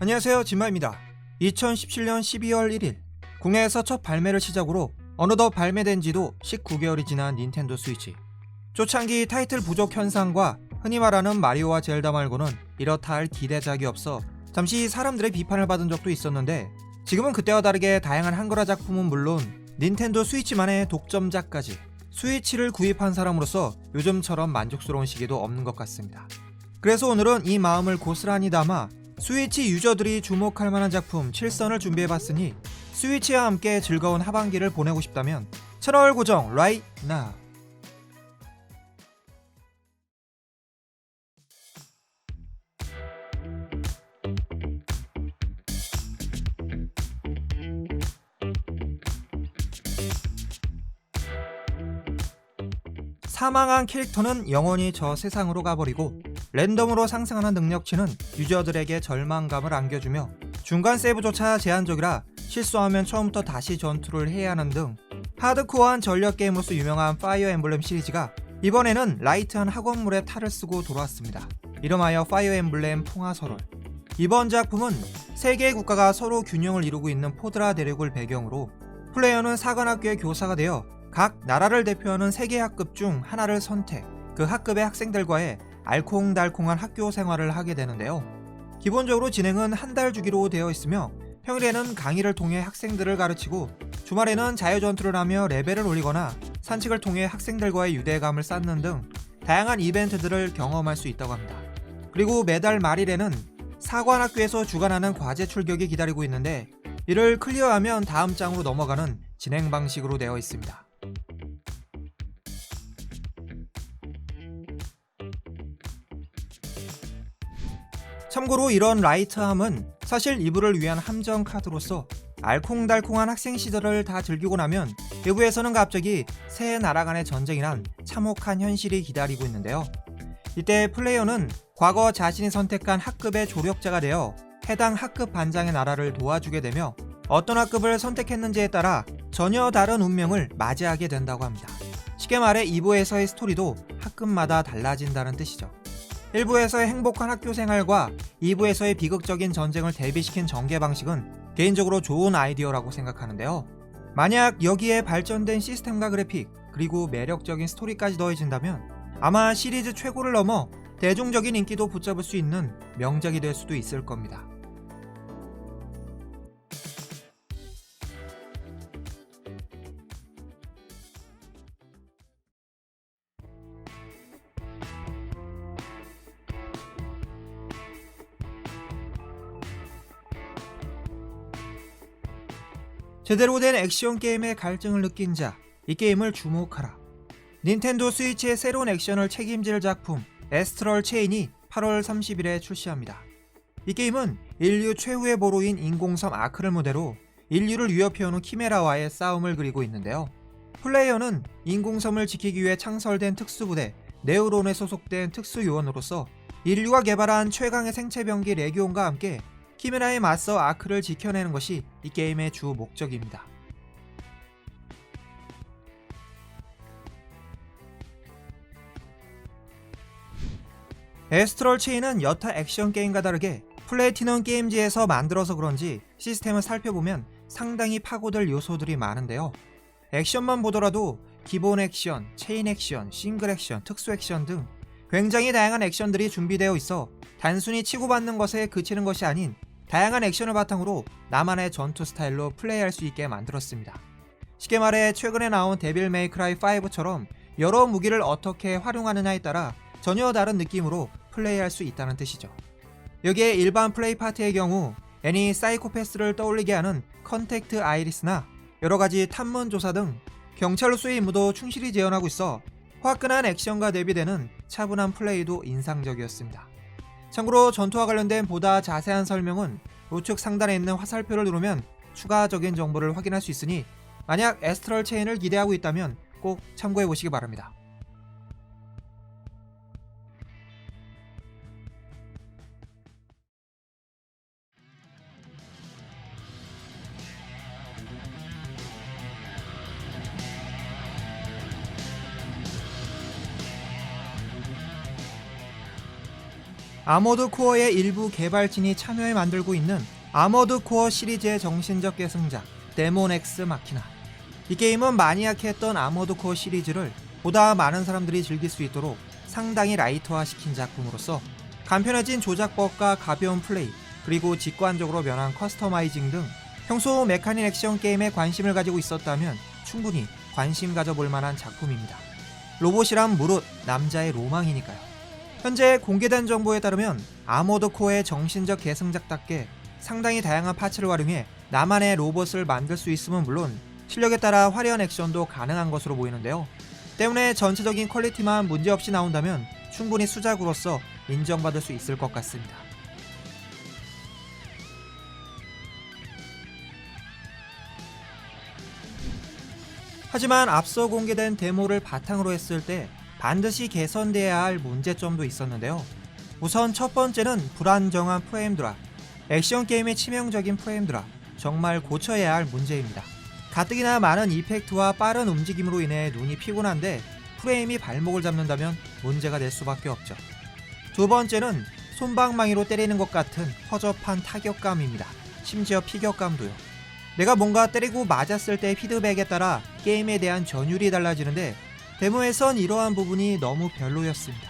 안녕하세요. 진마입니다. 2017년 12월 1일 국내에서 첫 발매를 시작으로 어느덧 발매된 지도 19개월이 지난 닌텐도 스위치. 초창기 타이틀 부족 현상과 흔히 말하는 마리오와 젤다 말고는 이렇다 할 기대작이 없어 잠시 사람들의 비판을 받은 적도 있었는데 지금은 그때와 다르게 다양한 한글화 작품은 물론 닌텐도 스위치만의 독점작까지 스위치를 구입한 사람으로서 요즘처럼 만족스러운 시기도 없는 것 같습니다. 그래서 오늘은 이 마음을 고스란히 담아 스위치 유저들이 주목할 만한 작품 7선을 준비해봤으니 스위치와 함께 즐거운 하반기를 보내고 싶다면 채널 고정 right now. 사망한 캐릭터는 영원히 저 세상으로 가버리고 랜덤으로 상승하는 능력치는 유저들에게 절망감을 안겨주며 중간 세이브조차 제한적이라 실수하면 처음부터 다시 전투를 해야 하는 등 하드코어한 전력 게임으로서 유명한 파이어 엠블렘 시리즈가 이번에는 라이트한 학원물의 탈을 쓰고 돌아왔습니다. 이름하여 파이어 엠블렘 풍화설월 이번 작품은 세 개의 국가가 서로 균형을 이루고 있는 포드라 대륙을 배경으로 플레이어는 사관학교의 교사가 되어 각 나라를 대표하는 세 개 학급 중 하나를 선택, 그 학급의 학생들과의 알콩달콩한 학교 생활을 하게 되는데요. 기본적으로 진행은 한 달 주기로 되어 있으며 평일에는 강의를 통해 학생들을 가르치고 주말에는 자유전투를 하며 레벨을 올리거나 산책을 통해 학생들과의 유대감을 쌓는 등 다양한 이벤트들을 경험할 수 있다고 합니다. 그리고 매달 말일에는 사관학교에서 주관하는 과제 출격이 기다리고 있는데 이를 클리어하면 다음 장으로 넘어가는 진행 방식으로 되어 있습니다. 참고로 이런 라이트함은 사실 이불을 위한 함정 카드로서 알콩달콩한 학생 시절을 다 즐기고 나면 외부에서는 갑자기 새 나라 간의 전쟁이란 참혹한 현실이 기다리고 있는데요. 이때 플레이어는 과거 자신이 선택한 학급의 조력자가 되어 해당 학급 반장의 나라를 도와주게 되며 어떤 학급을 선택했는지에 따라 전혀 다른 운명을 맞이하게 된다고 합니다. 쉽게 말해 2부에서의 스토리도 학급마다 달라진다는 뜻이죠. 1부에서의 행복한 학교 생활과 2부에서의 비극적인 전쟁을 대비시킨 전개 방식은 개인적으로 좋은 아이디어라고 생각하는데요. 만약 여기에 발전된 시스템과 그래픽, 그리고 매력적인 스토리까지 더해진다면 아마 시리즈 최고를 넘어 대중적인 인기도 붙잡을 수 있는 명작이 될 수도 있을 겁니다. 제대로 된 액션 게임의 갈증을 느낀 자, 이 게임을 주목하라. 닌텐도 스위치의 새로운 액션을 책임질 작품 에스트럴 체인이 8월 30일에 출시합니다. 이 게임은 인류 최후의 보루인 인공섬 아크를 무대로 인류를 위협해오는 키메라와의 싸움을 그리고 있는데요. 플레이어는 인공섬을 지키기 위해 창설된 특수부대 네오론에 소속된 특수요원으로서 인류가 개발한 최강의 생체병기 레기온과 함께 키메라에 맞서 아크를 지켜내는 것이 이 게임의 주 목적입니다. 에스트럴 체인은 여타 액션 게임과 다르게 플래티넘 게임즈에서 만들어서 그런지 시스템을 살펴보면 상당히 파고들 요소들이 많은데요. 액션만 보더라도 기본 액션, 체인 액션, 싱글 액션, 특수 액션 등 굉장히 다양한 액션들이 준비되어 있어 단순히 치고받는 것에 그치는 것이 아닌 다양한 액션을 바탕으로 나만의 전투 스타일로 플레이할 수 있게 만들었습니다. 쉽게 말해 최근에 나온 데빌 메이크라이 5처럼 여러 무기를 어떻게 활용하느냐에 따라 전혀 다른 느낌으로 플레이할 수 있다는 뜻이죠. 여기에 일반 플레이 파티의 경우 애니 사이코패스를 떠올리게 하는 컨택트 아이리스나 여러가지 탐문 조사 등 경찰로서의 임무도 충실히 재현하고 있어 화끈한 액션과 대비되는 차분한 플레이도 인상적이었습니다. 참고로 전투와 관련된 보다 자세한 설명은 우측 상단에 있는 화살표를 누르면 추가적인 정보를 확인할 수 있으니 만약 에스트럴 체인을 기대하고 있다면 꼭 참고해 보시기 바랍니다. 아머드 코어의 일부 개발진이 참여해 만들고 있는 아머드 코어 시리즈의 정신적 계승작 데몬 엑스 마키나. 이 게임은 마니악했던 아머드 코어 시리즈를 보다 많은 사람들이 즐길 수 있도록 상당히 라이트화 시킨 작품으로서 간편해진 조작법과 가벼운 플레이, 그리고 직관적으로 변한 커스터마이징 등 평소 메카닉 액션 게임에 관심을 가지고 있었다면 충분히 관심 가져볼 만한 작품입니다. 로봇이란 무릇 남자의 로망이니까요. 현재 공개된 정보에 따르면 아모드 코어의 정신적 계승작답게 상당히 다양한 파츠를 활용해 나만의 로봇을 만들 수 있음은 물론 실력에 따라 화려한 액션도 가능한 것으로 보이는데요. 때문에 전체적인 퀄리티만 문제없이 나온다면 충분히 수작으로서 인정받을 수 있을 것 같습니다. 하지만 앞서 공개된 데모를 바탕으로 했을 때 반드시 개선돼야 할 문제점도 있었는데요. 우선 첫 번째는 불안정한 프레임 드랍. 액션 게임의 치명적인 프레임 드랍. 정말 고쳐야 할 문제입니다. 가뜩이나 많은 이펙트와 빠른 움직임으로 인해 눈이 피곤한데 프레임이 발목을 잡는다면 문제가 될 수밖에 없죠. 두 번째는 손방망이로 때리는 것 같은 허접한 타격감입니다. 심지어 피격감도요. 내가 뭔가 때리고 맞았을 때 피드백에 따라 게임에 대한 전율이 달라지는데 데모에선 이러한 부분이 너무 별로였습니다.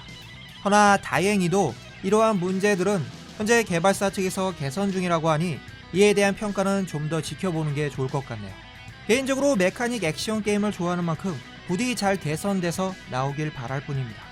허나 다행히도 이러한 문제들은 현재 개발사 측에서 개선 중이라고 하니 이에 대한 평가는 좀 더 지켜보는 게 좋을 것 같네요. 개인적으로 메카닉 액션 게임을 좋아하는 만큼 부디 잘 개선돼서 나오길 바랄 뿐입니다.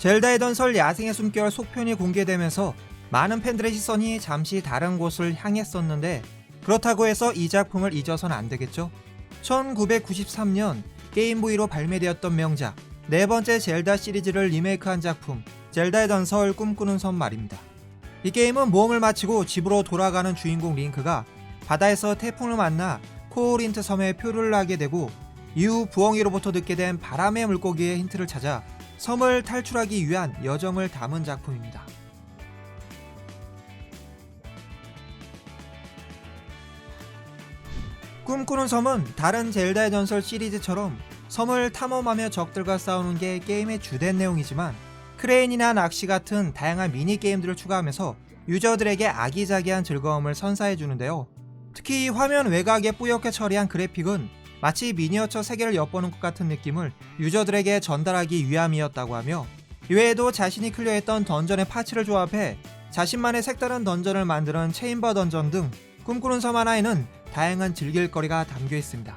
젤다의 전설 야생의 숨결 속편이 공개되면서 많은 팬들의 시선이 잠시 다른 곳을 향했었는데 그렇다고 해서 이 작품을 잊어선 안 되겠죠? 1993년 게임보이로 발매되었던 명작 네 번째 젤다 시리즈를 리메이크한 작품 젤다의 전설 꿈꾸는 섬 말입니다. 이 게임은 모험을 마치고 집으로 돌아가는 주인공 링크가 바다에서 태풍을 만나 코오린트 섬에 표류를 하게 되고 이후 부엉이로부터 듣게 된 바람의 물고기의 힌트를 찾아 섬을 탈출하기 위한 여정을 담은 작품입니다. 꿈꾸는 섬은 다른 젤다의 전설 시리즈처럼 섬을 탐험하며 적들과 싸우는 게 게임의 주된 내용이지만 크레인이나 낚시 같은 다양한 미니 게임들을 추가하면서 유저들에게 아기자기한 즐거움을 선사해 주는데요. 특히 화면 외곽에 뿌옇게 처리한 그래픽은 마치 미니어처 세계를 엿보는 것 같은 느낌을 유저들에게 전달하기 위함이었다고 하며 이외에도 자신이 클리어했던 던전의 파츠를 조합해 자신만의 색다른 던전을 만드는 체인버 던전 등 꿈꾸는 섬 하나에는 다양한 즐길거리가 담겨 있습니다.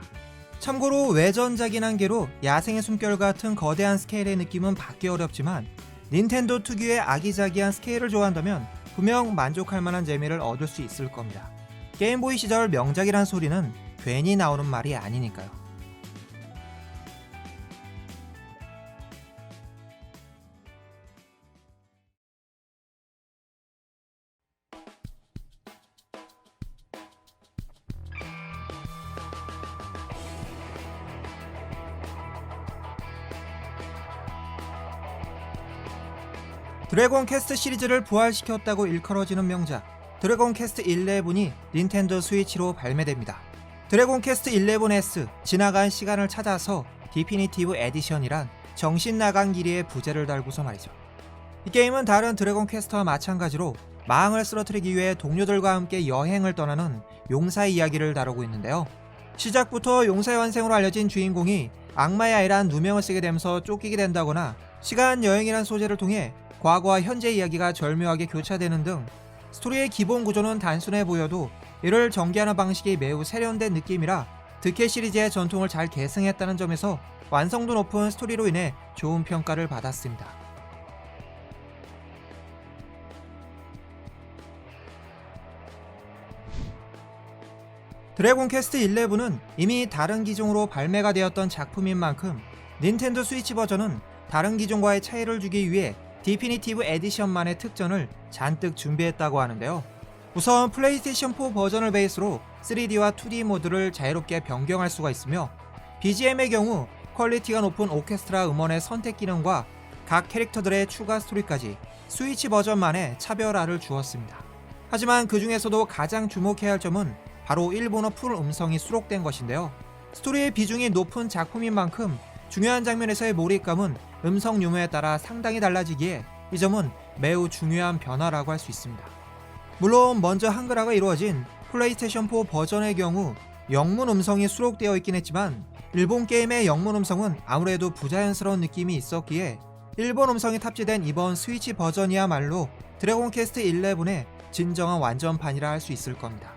참고로 외전작인 한계로 야생의 숨결 같은 거대한 스케일의 느낌은 받기 어렵지만 닌텐도 특유의 아기자기한 스케일을 좋아한다면 분명 만족할 만한 재미를 얻을 수 있을 겁니다. 게임보이 시절 명작이란 소리는 괜히 나오는 말이 아니니까요. 드래곤 캐스트 시리즈를 부활시켰다고 일컬어지는 명작 드래곤 캐스트 11이 닌텐도 스위치로 발매됩니다. 드래곤 캐스트 11S 지나간 시간을 찾아서 디피니티브 에디션이란 정신 나간 길이의 부제를 달고서 말이죠. 이 게임은 다른 드래곤 퀘스트와 마찬가지로 망을 쓰러뜨리기 위해 동료들과 함께 여행을 떠나는 용사의 이야기를 다루고 있는데요. 시작부터 용사의 환생으로 알려진 주인공이 악마의 아이란 누명을 쓰게 되면서 쫓기게 된다거나 시간 여행이란 소재를 통해 과거와 현재 이야기가 절묘하게 교차되는 등 스토리의 기본 구조는 단순해 보여도 이를 전개하는 방식이 매우 세련된 느낌이라 득해 시리즈의 전통을 잘 계승했다는 점에서 완성도 높은 스토리로 인해 좋은 평가를 받았습니다. 드래곤 퀘스트 11은 이미 다른 기종으로 발매가 되었던 작품인 만큼 닌텐도 스위치 버전은 다른 기종과의 차이를 주기 위해 디피니티브 에디션만의 특전을 잔뜩 준비했다고 하는데요. 우선 플레이스테이션 4 버전을 베이스로 3D와 2D 모드를 자유롭게 변경할 수가 있으며 BGM의 경우 퀄리티가 높은 오케스트라 음원의 선택 기능과 각 캐릭터들의 추가 스토리까지 스위치 버전만의 차별화를 주었습니다. 하지만 그 중에서도 가장 주목해야 할 점은 바로 일본어 풀 음성이 수록된 것인데요. 스토리의 비중이 높은 작품인 만큼 중요한 장면에서의 몰입감은 음성 유무에 따라 상당히 달라지기에 이 점은 매우 중요한 변화라고 할 수 있습니다. 물론 먼저 한글화가 이루어진 플레이스테이션 4 버전의 경우 영문 음성이 수록되어 있긴 했지만 일본 게임의 영문 음성은 아무래도 부자연스러운 느낌이 있었기에 일본 음성이 탑재된 이번 스위치 버전이야말로 드래곤 퀘스트 11의 진정한 완전판이라 할 수 있을 겁니다.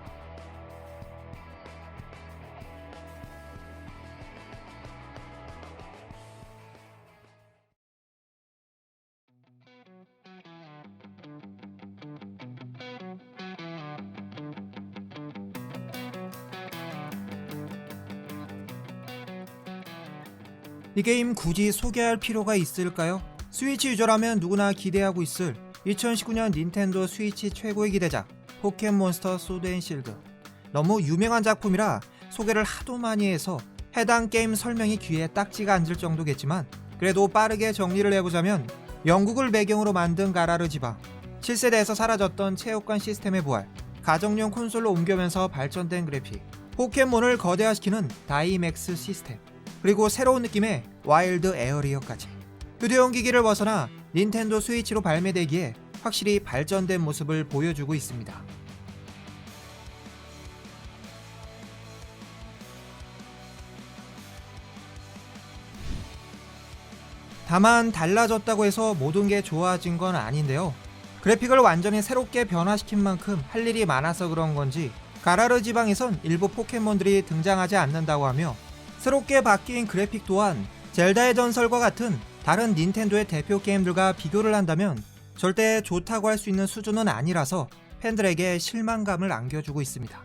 이 게임 굳이 소개할 필요가 있을까요? 스위치 유저라면 누구나 기대하고 있을 2019년 닌텐도 스위치 최고의 기대작 포켓몬스터 소드앤실드 너무 유명한 작품이라 소개를 하도 많이 해서 해당 게임 설명이 귀에 딱지가 앉을 정도겠지만 그래도 빠르게 정리를 해보자면 영국을 배경으로 만든 가라르 지방 7세대에서 사라졌던 체육관 시스템의 부활 가정용 콘솔로 옮겨면서 발전된 그래픽 포켓몬을 거대화시키는 다이맥스 시스템 그리고 새로운 느낌의 와일드 에어리어까지 휴대용 기기를 벗어나 닌텐도 스위치로 발매되기에 확실히 발전된 모습을 보여주고 있습니다. 다만 달라졌다고 해서 모든 게 좋아진 건 아닌데요. 그래픽을 완전히 새롭게 변화시킨 만큼 할 일이 많아서 그런 건지 가라르 지방에선 일부 포켓몬들이 등장하지 않는다고 하며 새롭게 바뀐 그래픽 또한 젤다의 전설과 같은 다른 닌텐도의 대표 게임들과 비교를 한다면 절대 좋다고 할 수 있는 수준은 아니라서 팬들에게 실망감을 안겨주고 있습니다.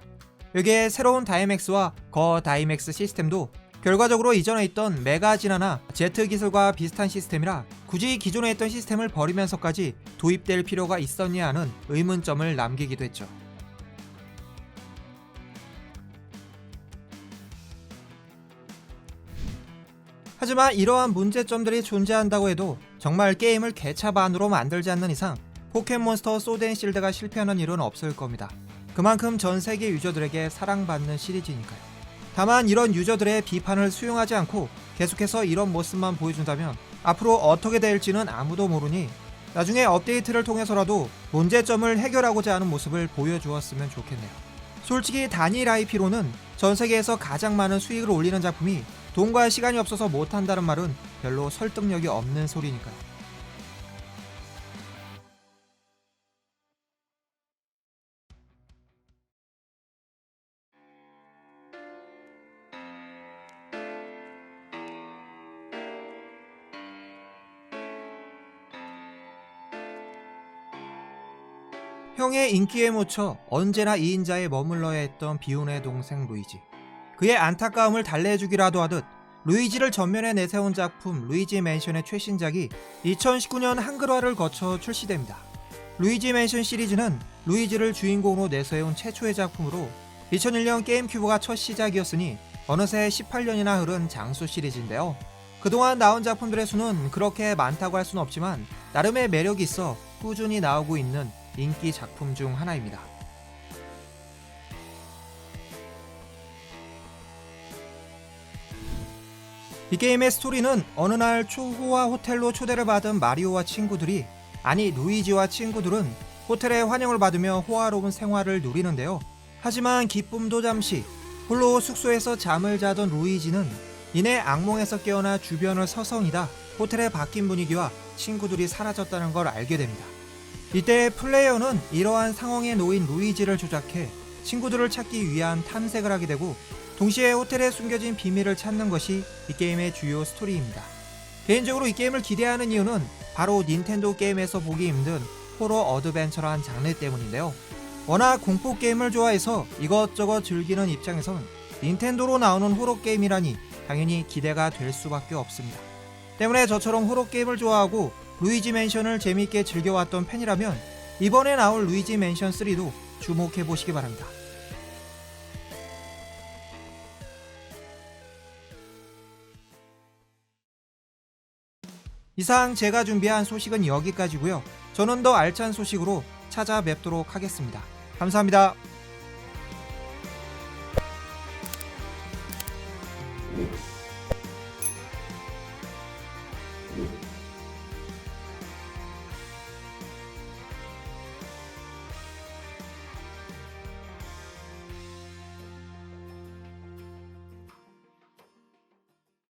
여기에 새로운 다이맥스와 거 다이맥스 시스템도 결과적으로 이전에 있던 메가 진화나 제트 기술과 비슷한 시스템이라 굳이 기존에 있던 시스템을 버리면서까지 도입될 필요가 있었냐 하는 의문점을 남기기도 했죠. 하지만 이러한 문제점들이 존재한다고 해도 정말 게임을 개차 반으로 만들지 않는 이상 포켓몬스터 소드앤실드가 실패하는 일은 없을 겁니다. 그만큼 전 세계 유저들에게 사랑받는 시리즈니까요. 다만 이런 유저들의 비판을 수용하지 않고 계속해서 이런 모습만 보여준다면 앞으로 어떻게 될지는 아무도 모르니 나중에 업데이트를 통해서라도 문제점을 해결하고자 하는 모습을 보여주었으면 좋겠네요. 솔직히 단일 IP로는 전 세계에서 가장 많은 수익을 올리는 작품이 돈과 시간이 없어서 못한다는 말은 별로 설득력이 없는 소리니까요. 형의 인기에 묻혀 언제나 2인자에 머물러야 했던 비운의 동생 루이지. 그의 안타까움을 달래주기라도 하듯 루이지를 전면에 내세운 작품 루이지 맨션의 최신작이 2019년 한글화를 거쳐 출시됩니다. 루이지 맨션 시리즈는 루이지를 주인공으로 내세운 최초의 작품으로 2001년 게임큐브가 첫 시작이었으니 어느새 18년이나 흐른 장수 시리즈인데요. 그동안 나온 작품들의 수는 그렇게 많다고 할 수는 없지만 나름의 매력이 있어 꾸준히 나오고 있는 인기 작품 중 하나입니다. 이 게임의 스토리는 어느 날 초호화 호텔로 초대를 받은 마리오와 친구들이 아니 루이지와 친구들은 호텔에 환영을 받으며 호화로운 생활을 누리는데요. 하지만 기쁨도 잠시 홀로 숙소에서 잠을 자던 루이지는 이내 악몽에서 깨어나 주변을 서성이다 호텔의 바뀐 분위기와 친구들이 사라졌다는 걸 알게 됩니다. 이때 플레이어는 이러한 상황에 놓인 루이지를 조작해 친구들을 찾기 위한 탐색을 하게 되고 동시에 호텔에 숨겨진 비밀을 찾는 것이 이 게임의 주요 스토리입니다. 개인적으로 이 게임을 기대하는 이유는 바로 닌텐도 게임에서 보기 힘든 호러 어드벤처라는 장르 때문인데요. 워낙 공포 게임을 좋아해서 이것저것 즐기는 입장에선 닌텐도로 나오는 호러 게임이라니 당연히 기대가 될 수밖에 없습니다. 때문에 저처럼 호러 게임을 좋아하고 루이지 맨션을 재미있게 즐겨왔던 팬이라면 이번에 나올 루이지 맨션 3도 주목해 보시기 바랍니다. 이상 제가 준비한 소식은 여기까지고요. 저는 더 알찬 소식으로 찾아뵙도록 하겠습니다. 감사합니다.